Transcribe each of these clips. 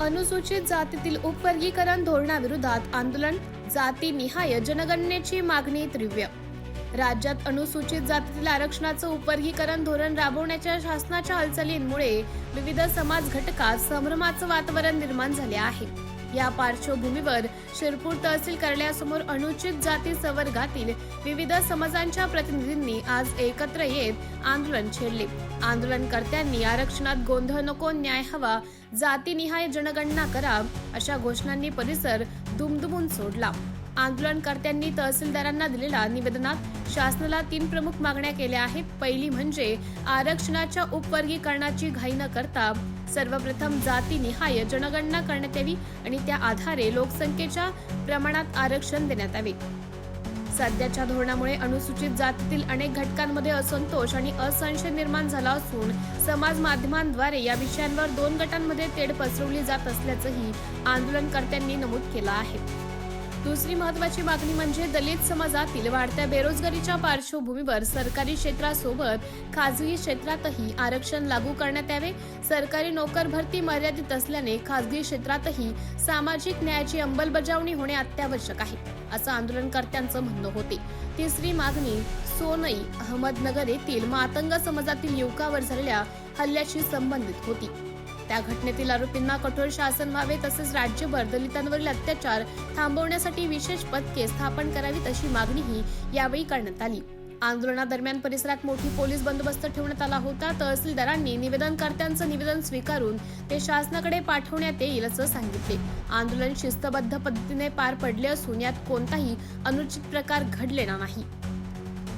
अनुसूचित जातीतील उपवर्गीकरण धोरणाविरोधात आंदोलन जातीनिहाय जनगणनेची मागणी तीव्र. राज्यात अनुसूचित जातीतील आरक्षणाचं उपवर्गीकरण धोरण राबवण्याच्या शासनाच्या हालचालींमुळे विविध समाज घटकात संभ्रमाचं वातावरण निर्माण झाले आहे. या पार्श्वभूमीवर शिरपूर तहसील कार्यालयासमोर अनुचित जाती संवर्गातील विविध समाजांच्या प्रतिनिधींनी आज एकत्र येत आंदोलन छेडले. आंदोलनकर्त्यांनी आरक्षणात गोंधळ नको न्याय हवा जातीनिहाय जनगणना करा अशा घोषणांनी परिसर दुमदुमून सोडला. आंदोलनकर्त्यांनी तहसीलदारांना दिलेल्या निवेदनात शासनाला तीन प्रमुख मागण्या केल्या आहेत. पहिली म्हणजे आरक्षणाच्या उपवर्गीकरणाची घाई न करता सर्वप्रथम जातीनिहाय जनगणना करण्यात यावी आणि त्या आधारे लोकसंख्येच्या प्रमाणात आरक्षण देण्यात यावे. सध्याच्या धोरणामुळे अनुसूचित जातीतील अनेक घटकांमध्ये असंतोष आणि असंशय निर्माण झाला असून समाज माध्यमांद्वारे या विषयांवर दोन गटांमध्ये तेढ पसरवली जात असल्याचंही आंदोलनकर्त्यांनी नमूद केलं आहे. दुसरी महत्वाची मागणी म्हणजे दलित समाजातील वाढत्या बेरोजगारीच्या पार्श्वभूमीवर सरकारी क्षेत्रासोबत खाजगी क्षेत्रातही आरक्षण लागू करण्यात यावे. सरकारी नोकर भरती मर्यादित असल्याने खाजगी क्षेत्रातही सामाजिक न्यायाची अंमलबजावणी होणे अत्यावश्यक आहे असं आंदोलनकर्त्यांचं म्हणणं होते. तिसरी मागणी सोनई अहमदनगर येथील मातंग समाजातील युवकावर झालेल्या हल्ल्याशी संबंधित होती. त्या घटनेतील आरोपींना कठोर शासन व्हावे तसेच राज्यभर दलितांवरील अत्याचार थांबवण्यासाठी विशेष पथके स्थापन करावीत अशी मागणीही यावेळी करण्यात आली. आंदोलनादरम्यान परिसरात मोठी पोलीस बंदोबस्त ठेवण्यात आला होता. तहसीलदारांनी निवेदनकर्त्यांचं निवेदन स्वीकारून ते शासनाकडे पाठवण्यात येईल असं सांगितले. आंदोलन शिस्तबद्ध पद्धतीने पार पडले असून यात कोणताही अनुचित प्रकार घडलेला नाही.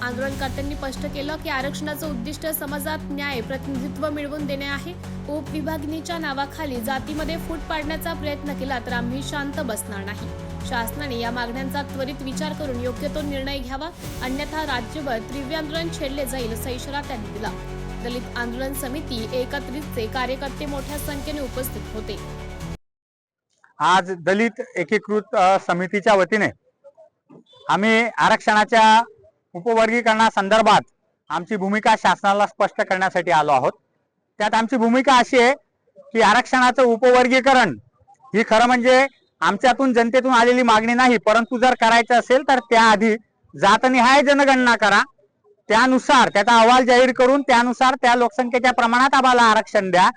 आंदोलनकर्त्यांनी स्पष्ट केलं की आरक्षणाचं उद्दिष्ट समाजात न्याय प्रतिनिधित्व मिळवून देणे आहे. उपविभागणीच्या नावाखाली जातीमध्ये फूट पाडण्याचा प्रयत्न केला तर आम्ही शांत बसणार नाही. शासनाने या मागण्यांचा त्वरित विचार करून योग्य तो निर्णय घ्यावा. अन्यथा राज्यभर तीव्र आंदोलन छेडले जाईल असा इशारा त्यांनी दिला. दलित आंदोलन समिती एकत्रितचे कार्यकर्ते मोठ्या संख्येने उपस्थित होते. आज दलित एकीकृत समितीच्या वतीने आम्ही आरक्षणाच्या उपवर्गीकरणासंदर्भात आमची भूमिका शासनाला स्पष्ट करण्यासाठी आलो आहोत. त्यात आमची भूमिका अशी आहे की आरक्षणाचं उपवर्गीकरण ही खरं म्हणजे आमच्यातून जनतेतून आलेली मागणी नाही परंतु जर करायचं असेल तर त्याआधी जातनिहाय जनगणना करा. त्यानुसार त्याचा अहवाल जाहीर करून त्यानुसार त्या लोकसंख्येच्या प्रमाणात आम्हाला आरक्षण द्या.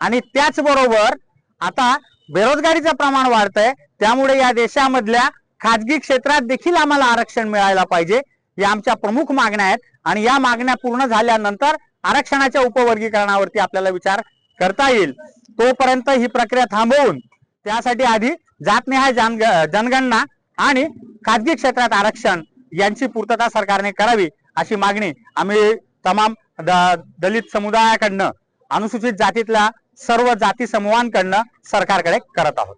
आणि त्याचबरोबर आता बेरोजगारीचं प्रमाण वाढतंय त्यामुळे या देशामधल्या खाजगी क्षेत्रात देखील आम्हाला आरक्षण मिळायला पाहिजे. या आमच्या प्रमुख मागण्या आहेत. आणि या मागण्या पूर्ण झाल्यानंतर आरक्षणाच्या उपवर्गीकरणावरती आपल्याला विचार करता येईल. तोपर्यंत ही प्रक्रिया थांबवून त्यासाठी आधी जातनिहाय जनग जनगणना आणि खाजगी क्षेत्रात आरक्षण यांची पूर्तता सरकारने करावी अशी मागणी आम्ही तमाम द- दलित समुदायाकडनं अनुसूचित जातीतल्या सर्व जाती समूहांकडनं सरकारकडे करत आहोत.